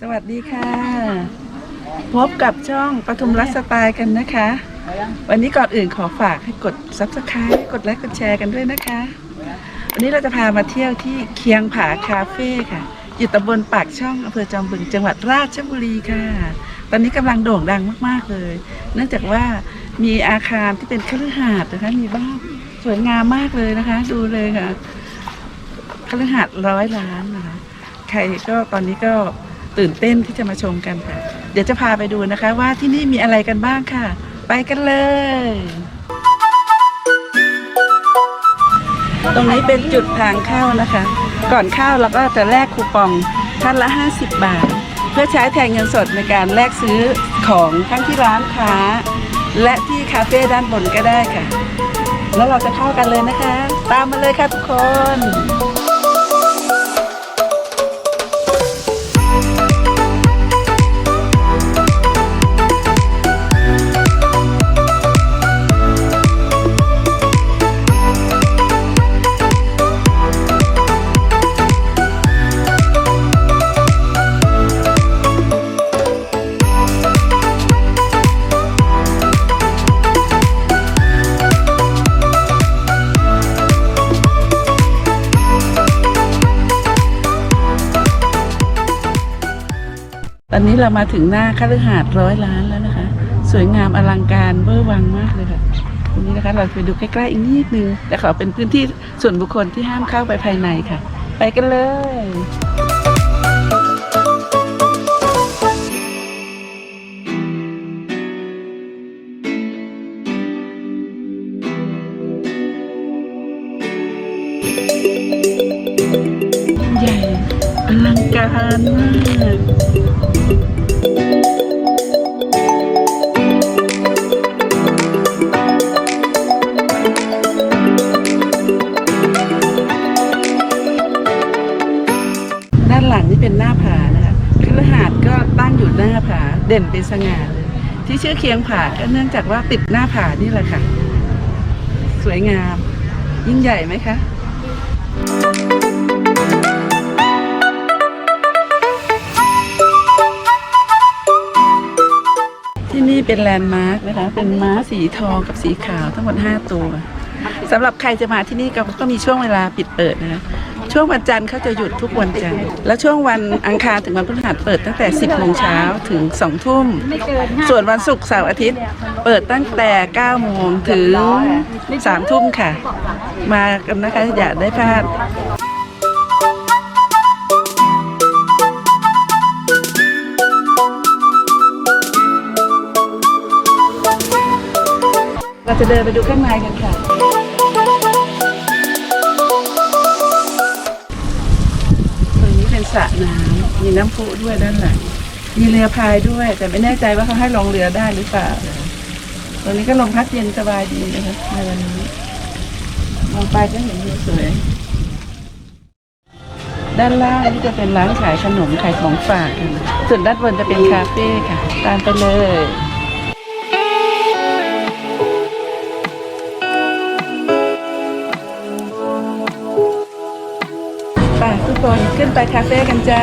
สวัสดีค่ะ พบกับช่องปทุมรัฐสไตล์กันนะคะ วันนี้ก่อนอื่นขอฝากให้กด subscribe กดไลค์กดแชร์กันด้วยนะคะ วันนี้เราจะพามาเที่ยวที่เคียงผาคาเฟ่ค่ะ อยู่ตำบลปากช่องอำเภอจอมบึงจังหวัดราชบุรีค่ะ ตอนนี้กำลังโด่งดังมากๆเลย เนื่องจากว่ามีอาคารที่เป็นคฤหาสน์นะคะมีบ้านสวยงามมากเลยนะคะ ดูเลยค่ะคฤหาสน์ร้อยล้านนะคะ ใครก็ตอนนี้ก็ ตื่นเต้นที่จะมาชมกันค่ะ เดี๋ยวจะพาไปดูนะคะ ว่าที่นี่มีอะไรกันบ้างค่ะ ไปกันเลย ตรงนี้เป็นจุดทางเข้านะคะ ก่อนเข้าเราก็จะแลกคูปองท่านละ 50 บาท เพื่อใช้แทนเงินสดในการแลกซื้อของทั้งที่ร้านค้า และที่คาเฟ่ด้านบนก็ได้ค่ะ แล้วเราจะเข้ากันเลยนะคะ ตามมาเลยค่ะทุกคน ตอนนี้เรามาถึงหน้าคฤหาสน์ร้อยล้านแล้วนะคะ สวยงามอลังการเบอร์วังมากเลยค่ะตรงนี้นะคะเราไปดูใกล้ๆอีกนิดนึงแต่ขอเป็นพื้นที่ส่วนบุคคลที่ห้ามเข้าไปภายในค่ะ ไปกันเลยใหญ่อ ลังการมากด้านหลังนี่เป็นหน้าผานะคะคฤหาสน์ก็ตั้งอยู่หน้าผาเด่นเป็นสง่าเลย ที่ชื่อเคียงผาก็เนื่องจากว่าติดหน้าผานี่แหละค่ะ สวยงาม ยิ่งใหญ่ไหมคะ เป็นแลนด์มาร์กนะคะ เป็นม้าสีทองกับสีขาวทั้งหมด 5 ตัวสำหรับใครจะมาที่นี่ก็ก็มีช่วงเวลาปิดเปิดนะคะช่วงวันจันทร์เขาจะหยุดทุกวันจันทร์แล้วช่วงวันอังคารถึงวันพฤหัสเปิดตั้งแต่ 10โมงเช้าถึง2ทุ่ม ส่วนวันศุกร์เสาร์อาทิตย์ เปิดตั้งแต่9โมงถึง3ทุ่มค่ะ มากันนะคะอย่าได้พลาด เราจะเดินไปดูข้างในกันค่ะ ตรงนี้เป็นสระน้ำมีน้ำพุด้วยด้านหลังมีเรือพายด้วย แต่ไม่แน่ใจว่าเขาให้ลงเรือได้หรือเปล่า ตรงนี้ก็ลมพัดเย็นสบายดีนะคะในวันนี้มองไปก็เห็นวิวสวย ด้านล่างนี่จะเป็นร้านขายขนมขายของฝากกันส่วนด้านบนจะเป็นคาเฟ่ค่ะ ตามไปเลย คนขึ้นไปคาเฟ่กันจ้า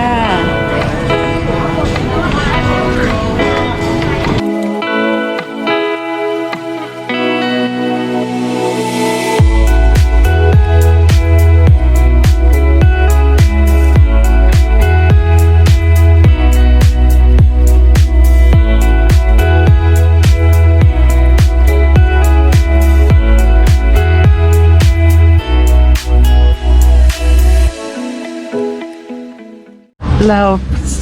เรา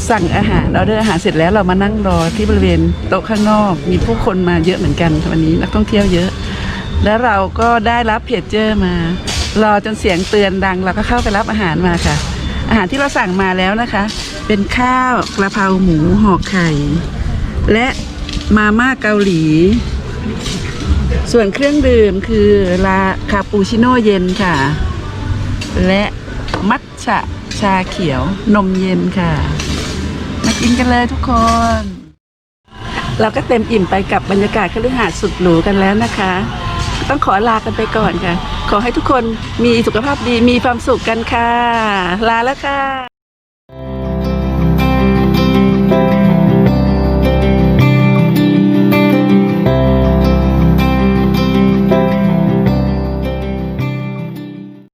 สั่งอาหารเราได้อาหารเสร็จแล้วเรามานั่งรอที่บริเวณโต๊ะข้างนอก มีผู้คนมาเยอะเหมือนกันวันนี้นักท่องเที่ยวเยอะ แล้วเราก็ได้รับเพจเจอร์มา รอจนเสียงเตือนดัง เราก็เข้าไปรับอาหารมาค่ะ อาหารที่เราสั่งมาแล้วนะคะ เป็นข้าวกระเพราหมูห่อไข่ และมาม่าเกาหลี ส่วนเครื่องดื่มคือลาคาปูชิโน่เย็นค่ะ และมัทฉะ ชาเขียวนมเย็นค่ะ มากินกันเลยทุกคน เราก็เต็มอิ่มไปกับบรรยากาศคฤหาสน์สุดหรูกันแล้วนะคะ ต้องขอลากันไปก่อนค่ะ ขอให้ทุกคนมีสุขภาพดีมีความสุขกันค่ะ ลาแล้วค่ะ